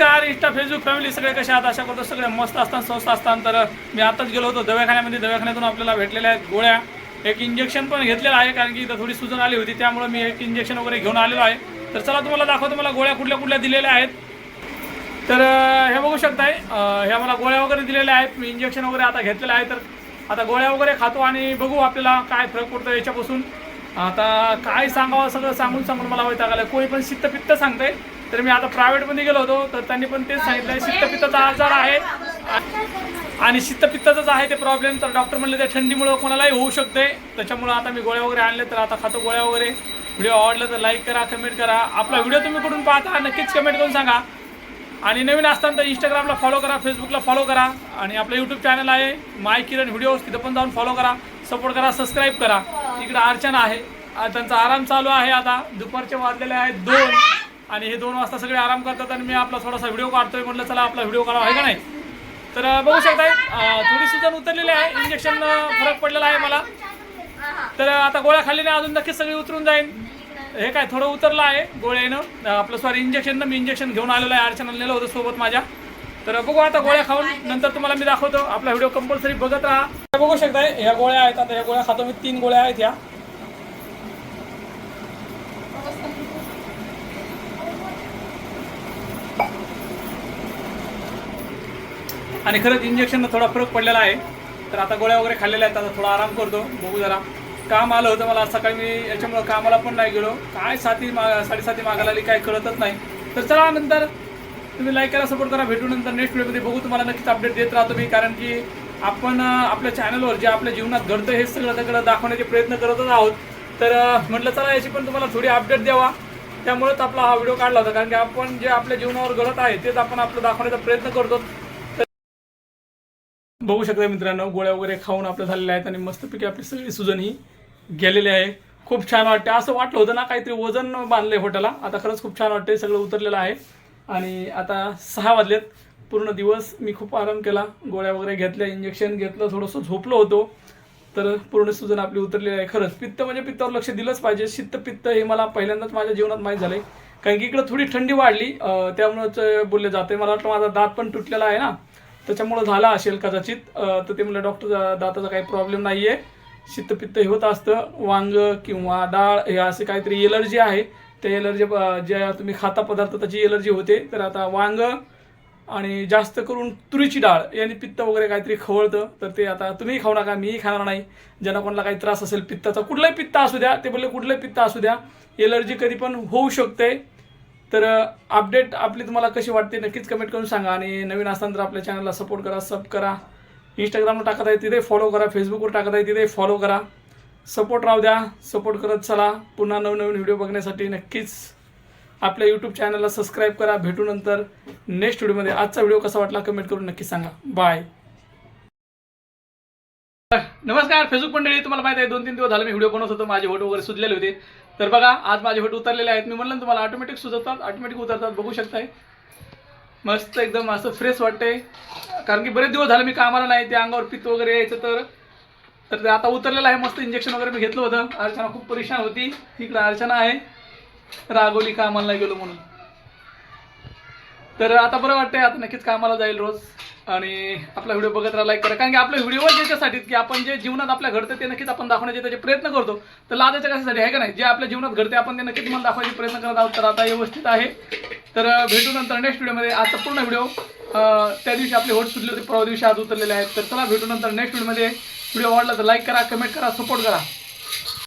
नमस्कार Insta Facebook family सगळे कसे आहात? अशा करतो सगळे मस्त असतात स्वस्त असतात तर मी आताच गेलो होतो दवाखान्यामध्ये. दवाखान्यातून आपल्याला भेटलेल्या आहेत गोळ्या. एक इंजेक्शन पण घेतलेलं आहे कारण की इथं थोडी सुजन आली होती. त्यामुळे मी एक इंजेक्शन वगैरे घेऊन आलेलो आहे. तर चला तुम्हाला दाखवतो. मला गोळ्या कुठल्या कुठल्या दिलेल्या आहेत. तर हे बघू शकताय. ह्या मला गोळ्या वगैरे दिलेल्या आहेत. मी इंजेक्शन वगैरे आता घेतलेलं आहे. तर आता गोळ्या वगैरे खातो आणि बघू आपल्याला काय फरक पडतो याच्यापासून. आता काय सांगावं सगळं सांगून सांगून मला वैताग आलं कोणी पण पित्त सांगतंय. तर मी आता प्रायव्हेटमध्ये गेलो होतो तर त्यांनी पण तेच सांगितलं पित्ताचा आजार आहे. आणि शित्तपित्ताचाच आहे ते प्रॉब्लेम तर डॉक्टर म्हणले त्या थंडीमुळं कोणालाही होऊ शकते. त्याच्यामुळं आता मी गोळ्या वगैरे आणले तर आता खातो गोळ्या वगैरे. व्हिडिओ आवडला तर लाईक करा कमेंट करा. आपला व्हिडिओ तुम्ही कुठून पाहता नक्कीच कमेंट करून सांगा. आणि नवीन असताना तर इंस्टाग्रामला फॉलो करा फेसबुकला फॉलो करा. आणि आपलं यूट्यूब चॅनल आहे माय किरण व्हिडिओज तिथं पण जाऊन फॉलो करा. सपोर्ट करा सबस्क्राईब करा. इकडं अर्चना आहे. त्यांचा आराम चालू आहे आता. दुपारचे वाजलेले आहेत दोन. आणि हे दोन वाजता सगळे आराम करतात आणि मी आपला थोडासा व्हिडिओ काढतोय. म्हटलं चला आपला व्हिडिओ काढा आहे का नाही? तर बघू शकताय थोडी सुजन उतरलेली आहे. इंजेक्शन फरक पडलेला आहे मला. तर आता गोळ्या खाल्ल्याने अजून नक्कीच सगळी उतरून जाईन. हे काय थोडं उतरलं आहे गोळ्यानं. आपलं सॉरी इंजेक्शननं मी इंजेक्शन घेऊन आलेलो आहे. अडचण नेलं होतं सोबत माझ्या. तर बघू आता गोळ्या खाऊन. नंतर तुम्हाला मी दाखवतो. आपला व्हिडिओ कंपल्सरी बघत राहा. बघू शकताय ह्या गोळ्या आहेत. आता ह्या गोळ्या खातो. मी तीन गोळ्या आहेत ह्या. आणि खरंच इंजेक्शन थोडा फरक पडलेला आहे. तर आता गोळ्या वगैरे खाल्लेल्या आहेत आता थोडा आराम करतो बघू जरा. काम आलं होतं मला सकाळी मी याच्यामुळं कामाला पण नाही गेलो. काय साती मा साडेसाती मागायला आली काय कळतच नाही. तर चला नंतर तुम्ही लाईक करा सपोर्ट करा. भेटू नंतर नेक्स्ट व्हिडिओमध्ये बघू तुम्हाला नक्कीच अपडेट देत राहतो मी. कारण की आपण आपल्या चॅनलवर जे आपल्या जीवनात घडतं हे सगळं सगळं दाखवण्याचे प्रयत्न करतच आहोत. तर म्हटलं चला याची पण तुम्हाला थोडी अपडेट द्यावा. त्यामुळेच आपला हा व्हिडिओ काढला होता. कारण की आपण जे आपल्या जीवनावर घडत आहे तेच आपण आपलं दाखवण्याचा प्रयत्न करतो. बघू शकता मित्रांनो गोळ्या वगैरे खाऊन आपल्या झालेल्या आहेत आणि मस्तपैकी आपली सगळी सुजन ही गेलेली आहे. खूप छान वाटते असं वाटलं होतं ना काहीतरी वजन बांधलंय होटाला आता खरंच खूप छान वाटते सगळं उतरलेलं आहे. आणि आता सहा वाजलेत. पूर्ण दिवस मी खूप आराम केला. गोळ्या वगैरे घेतल्या इंजेक्शन घेतलं थोडंसं झोपलो होतो. तर पूर्ण सुजन आपली उतरलेली आहे. खरंच पित्त म्हणजे पित्तावर लक्ष दिलंच पाहिजे. शित्त पित्त हे मला पहिल्यांदाच माझ्या जीवनात माहीत झालंय. कारण की इकडं थोडी थंडी वाढली. त्यामुळंच बोलले जाते मला वाटतं माझा दात पण तुटलेला आहे ना. त्याच्यामुळं झाला असेल कदाचित. तर ते म्हणलं डॉक्टर दाताचा काही प्रॉब्लेम नाही आहे शित्तपित्त हे होत असतं. वांग किंवा डाळ हे असे काहीतरी एलर्जी आहे. त्या एलर्जी ज्या तुम्ही खाता पदार्थ त्याची एलर्जी होते. तर आता वांग आणि जास्त करून तुरीची डाळ याने पित्त वगैरे काहीतरी खवळतं. तर ते आता तुम्हीही खाऊ नका मीही खाणार नाही. ज्यांना कोणाला काही त्रास असेल पित्ताचा कुठलाही पित्त असू द्या ते बोलले कुठलंही पित्त असू द्या. एलर्जी कधी पण होऊ शकते. तर अपडेट आपली तुम्हाला कशी वाटते नक्कीच कमेंट करून सांगा आणि नवीन असताना तर आपल्या चॅनलला सपोर्ट करा सब करा. इंस्टाग्रामवर टाकत आहे तिथे फॉलो करा. फेसबुकवर टाकत आहे तिथे फॉलो करा. सपोर्ट राहू द्या. सपोर्ट करत चला. पुन्हा नवनवीन व्हिडिओ बघण्यासाठी नक्कीच आपल्या यूट्यूब चॅनलला सबस्क्राईब करा. भेटू नंतर नेक्स्ट व्हिडिओमध्ये आजचा व्हिडिओ कसा वाटला कमेंट करून नक्की सांगा. बाय नमस्कार फेसबुक मंडळी तुम्हाला माहिती आहे दोन तीन दिवस झाले मी व्हिडिओ बनवत होतो माझे फोटो वगैरे सुजलेले होते. तर बघा आज माझे फोटो उतरलेले आहेत. मी म्हणलं तुम्हाला ऑटोमॅटिक सुजतात ऑटोमॅटिक उतरतात बघू शकताय. मस्त एकदम असं फ्रेश वाटतंय. कारण की बरेच दिवस झाले मी कामाला नाही ते अंगावर पित्त वगैरे यायचं तर. तर ते आता उतरलेलं आहे मस्त इंजेक्शन वगैरे मी घेतलं होतं. अर्चना खूप परेशान होती. इकडं अर्चना आहे. रागवली कामाला गेलो म्हणून. तर आता बरं वाटतंय आता नक्कीच कामाला जाईल रोज. आणि आपला व्हिडिओ बघत राहा लाईक करा. कारण की आपला व्हिडिओ ज्याच्यासाठी की आपण जे जीवनात आपल्या घडतं ते नक्कीच आपण दाखवण्याचे त्याचे प्रयत्न करतो. तर लाजाच्या कशासाठी? आहे का नाही? जे आपल्या जीवनात घडते आपण ते नक्कीच मला दाखवायचे प्रयत्न करत आहोत. तर आता व्यवस्थित आहे. तर भेटू नंतर नेक्स्ट व्हिडिओमध्ये आजचा पूर्ण व्हिडिओ त्या दिवशी आपले होट सुटले होते परवा दिवशी आज उतरलेले आहेत. तर चला भेटू नंतर नेक्स्ट व्हिडिओमध्ये व्हिडिओ आवडला तर लाईक करा कमेंट करा सपोर्ट करा.